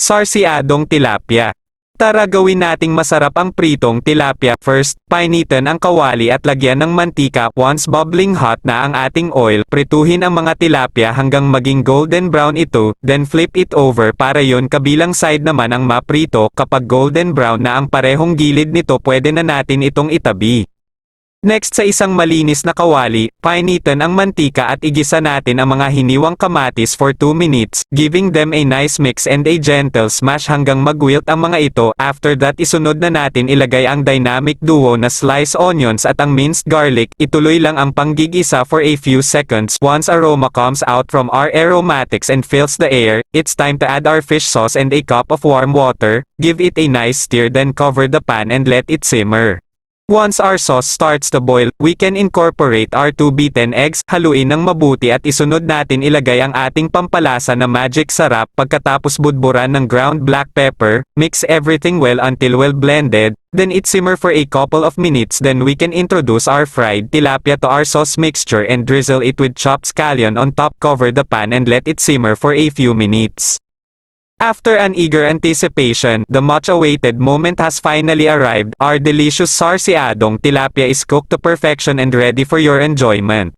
Sarsiadong tilapia. Tara gawin nating masarap ang pritong tilapia. First, painitan ang kawali at lagyan ng mantika. Once bubbling hot na ang ating oil, prituhin ang mga tilapia hanggang maging golden brown ito, then flip it over para yon kabilang side naman ang maprito. Kapag golden brown na ang parehong gilid nito pwede na natin itong itabi. Next sa isang malinis na kawali, painitan ang mantika at igisa natin ang mga hiniwang kamatis for 2 minutes, giving them a nice mix and a gentle smash hanggang mag-wilt ang mga ito. After that isunod na natin ilagay ang dynamic duo na sliced onions at ang minced garlic. Ituloy lang ang panggigisa for a few seconds. Once aroma comes out from our aromatics and fills the air, it's time to add our fish sauce and a cup of warm water. Give it a nice stir then cover the pan and let it simmer. Once our sauce starts to boil, we can incorporate our 2 beaten eggs, haluin ng mabuti at isunod natin ilagay ang ating pampalasa na magic sarap. Pagkatapos budburan ng ground black pepper, mix everything well until well blended, then it simmer for a couple of minutes. Then we can introduce our fried tilapia to our sauce mixture and drizzle it with chopped scallion on top. Cover the pan and let it simmer for a few minutes. After an eager anticipation, the much-awaited moment has finally arrived. Our delicious sarsiadong tilapia is cooked to perfection and ready for your enjoyment.